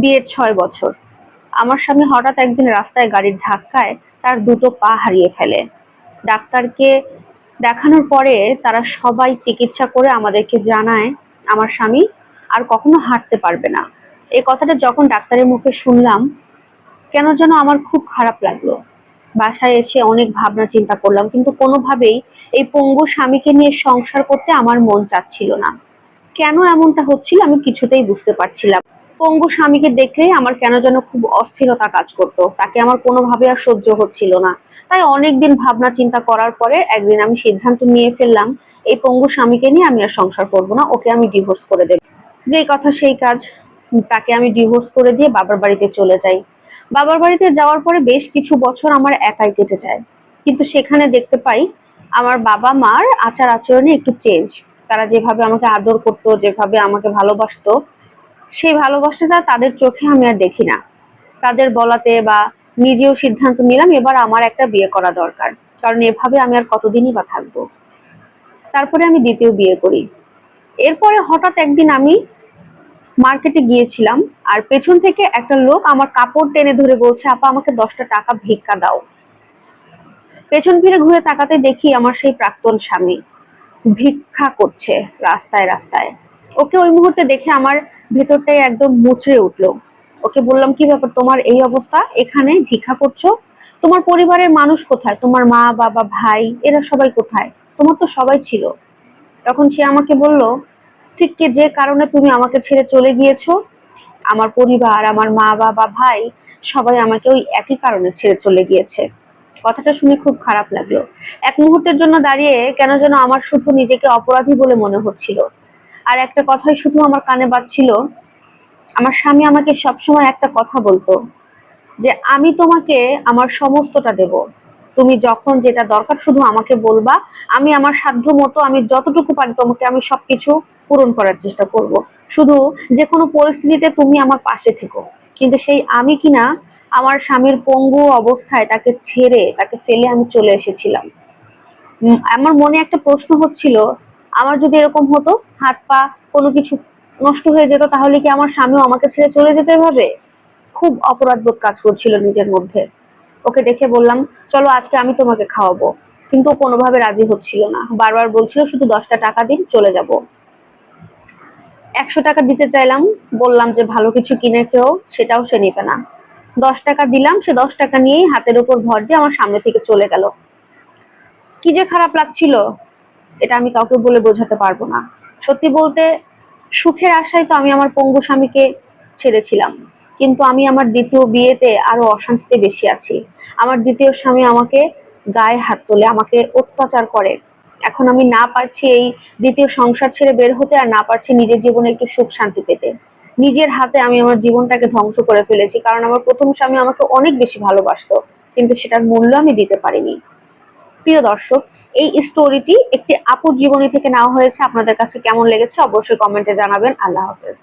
বিয়ের ছয় বছর। আমার স্বামী হঠাৎ একদিন রাস্তায় গাড়ির ধাক্কায় তার দুটো পা হারিয়ে ফেলে। ডাক্তারকে দেখানোর পরে তারা সবাই চিকিৎসা করে আমাদেরকে জানায়, আমার স্বামী আর কখনো হাঁটতে পারবে না। এই কথাটা যখন ডাক্তারের মুখে শুনলাম, কেন যেন আমার খুব খারাপ লাগল। বাসায় এসে অনেক ভাবনা চিন্তা করলাম, কিন্তু কোনোভাবেই এই পঙ্গু স্বামীকে নিয়ে সংসার করতে আমার মন চাচ্ছিল না। কেন এমনটা হচ্ছিল আমি কিছুতেই বুঝতে পারছিলাম পঙ্গু স্বামীকে দেখলেই আমার কেন যেন খুব অস্থিরতা কাজ করত। তাকে আমার কোনোভাবে আর সহ্য হচ্ছিল না। তাই অনেক দিন ভাবনা চিন্তা করার পরে একদিন আমি সিদ্ধান্ত নিয়ে ফেললাম, এই পঙ্গু স্বামীকে নিয়ে আমি আর সংসার করব না, ওকে আমি ডিভোর্স করে দেব। যেই কথা সেই কাজ, তাকে আমি ডিভোর্স করে দিয়ে বাবার বাড়িতে চলে যাই। বাবার বাড়িতে যাওয়ার পরে বেশ কিছু বছর আমার একাই কেটে যায়। কিন্তু সেখানে দেখতে পাই, আমার বাবা মার আচার আচরণে একটু চেঞ্জ তারা যেভাবে আমাকে আদর করতো, যেভাবে আমাকে ভালোবাসতো সেই ভালোবাসাটা তাদের চোখে আমি আর দেখি না। তাদের বলাতে বা নিজেও সিদ্ধান্ত নিলাম এবার আমার একটা বিয়ে করা দরকার, কারণ এভাবে আমি আর কতদিনই বা থাকব। তারপরে আমি দ্বিতীয় বিয়ে করি। এরপরে হঠাৎ একদিন আমি মার্কেটে গিয়েছিলাম আর পেছন থেকে একটা লোক আমার কাপড় টেনে ধরে বলছে, আপা, আমাকে দশটা টাকা ভিক্ষা দাও। পেছন ফিরে ঘুরে তাকাতে দেখি আমার সেই প্রাক্তন স্বামী ভিক্ষা করছে রাস্তায় রাস্তায়। ওকে ওই মুহূর্তে দেখে আমার ভেতরটাই একদম মুচড়ে উঠল। ওকে বললাম, কি ব্যাপার? তোমার এই অবস্থা? এখানে ভিক্ষা করছ? তোমার পরিবারের মানুষ কোথায়? তোমার মা, বাবা, ভাই, এরা সবাই কোথায়? তোমার তো সবাই ছিল। তখন সে আমাকে বলল, ঠিক কি যে কারণে তুমি আমাকে ছেড়ে চলে গিয়েছো? আমার পরিবার, আমার মা, বাবা, ভাই সবাই আমাকে ওই একই কারণে ছেড়ে চলে গিয়েছে। কথাটা শুনে খুব খারাপ লাগল। এক মুহূর্তের জন্য দাঁড়িয়ে কেন যেন আমার শুধু নিজেকে অপরাধী বলে মনে হচ্ছিল। আর একটা কথাই শুধু আমার কানে বাজছিল। আমার স্বামী আমাকে সবসময় একটা কথা বলতো যে, আমি তোমাকে আমার সমস্তটা দেব। তুমি যখন যেটা দরকার শুধু আমাকে বলবা। আমি আমার সাধ্য মতো, আমি যতটুকু পারি তোমাকে আমি সবকিছু পূরণ করার চেষ্টা করব। শুধু যে কোনো পরিস্থিতিতে তুমি আমার পাশে থেকো। কিন্তু সেই আমি কিনা আমার স্বামীর পঙ্গু অবস্থায় তাকে ছেড়ে, তাকে ফেলে আমি চলে এসেছিলাম। আমার মনে একটা প্রশ্ন হচ্ছিল আমার যদি এরকম হতো, হাত পা কোনো কিছু নষ্ট হয়ে যেত, তাহলে কি আমার স্বামীও আমাকে ছেড়ে চলে যেতে হবে খুব অপরাধবোধ কাজ করছিল নিজের মধ্যে। ওকে দেখে বললাম, চলো আজকে আমি তোমাকে খাওয়াবো। কিন্তু কোনোভাবে রাজি হচ্ছিল না। বারবার বলছিল, শুধু দশটা টাকা দিন, চলে যাব। একশো টাকা দিতে চাইলাম, বললাম যে ভালো কিছু কিনে খেও, সেটাও সে নিবে না। দশ টাকা দিলাম, সে দশ টাকা নিয়েই হাতের উপর ভর দিয়ে আমার সামনে থেকে চলে গেল। কি যে খারাপ লাগছিল। এটা আমি কাউকে বলে বোঝাতে পারব না। সত্যি বলতে, সুখের আশায় তো আমি আমার পঙ্গু স্বামীকে ছেড়েছিলাম। কিন্তু আমি আমার দ্বিতীয় বিয়েতে আরও অশান্তিতে বেশি আছি। আমার দ্বিতীয় স্বামী আমাকে গায়ে হাত তোলে, আমাকে অত্যাচার করে। এখন আমি না পারছি এই দ্বিতীয় সংসার ছেড়ে বের হতে আর না পারছি নিজের জীবনে একটু সুখ শান্তি পেতে। নিজের হাতে আমি আমার জীবনটাকে ধ্বংস করে ফেলেছি, কারণ আমার প্রথম স্বামী আমাকে অনেক বেশি ভালোবাসতো, কিন্তু সেটার মূল্য আমি দিতে পারিনি। প্রিয় দর্শক, এই স্টোরিটি একটি আপুর জীবনী থেকে নেওয়া হয়েছে। আপনাদের কাছে কেমন লেগেছে অবশ্যই কমেন্টে জানাবেন। আল্লাহ হাফেজ।